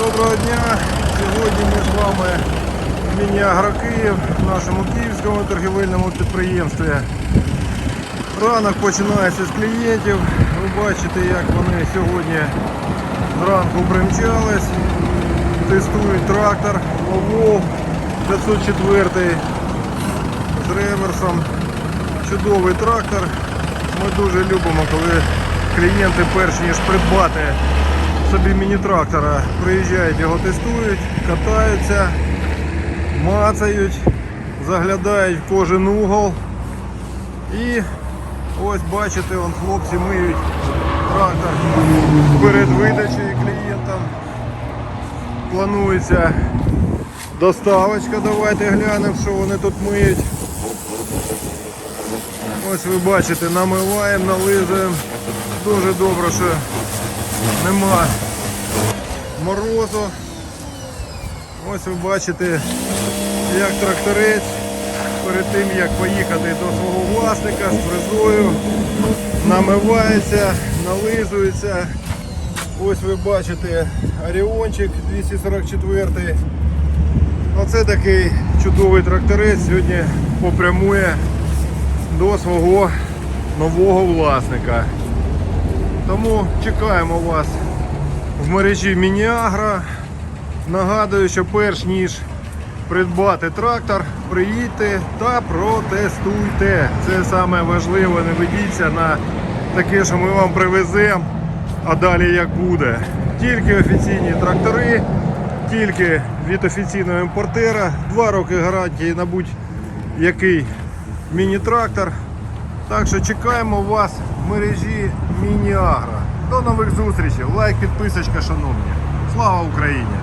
Доброго дня! Сьогодні ми з вами в Міні-Агро Київ, в нашому київському торгівельному підприємстві. Ранок починається з клієнтів. Ви бачите, як вони сьогодні зранку примчались, тестують трактор Ловов 504 з реверсом. Чудовий трактор. Ми дуже любимо, коли клієнти перш ніж придбати собі міні-трактора, приїжджають, його тестують, катаються, мацають, заглядають в кожен угол. І ось бачите, вон хлопці миють трактор перед видачею клієнтам. Планується доставочка. Давайте глянемо, що вони тут миють. Ось ви бачите, намиваємо, нализуємо. Дуже добре, що нема морозу. Ось ви бачите, як тракторець перед тим як поїхати до свого власника з фрезою, намивається, нализується. Ось ви бачите Оріончик 244. Оце такий чудовий тракторець сьогодні попрямує до свого нового власника. Тому чекаємо вас в мережі Мініагра. Нагадую, що перш ніж придбати трактор, приїдьте та протестуйте. Це саме важливе, не ведіться на таке, що ми вам привеземо, а далі як буде. Тільки офіційні трактори, тільки від офіційного імпортера, два роки гарантії на будь-який міні-трактор. Так що чекаємо вас в мережі Міні-Агро. До нових зустрічей. Лайк, підписочка, шановні. Слава Україні!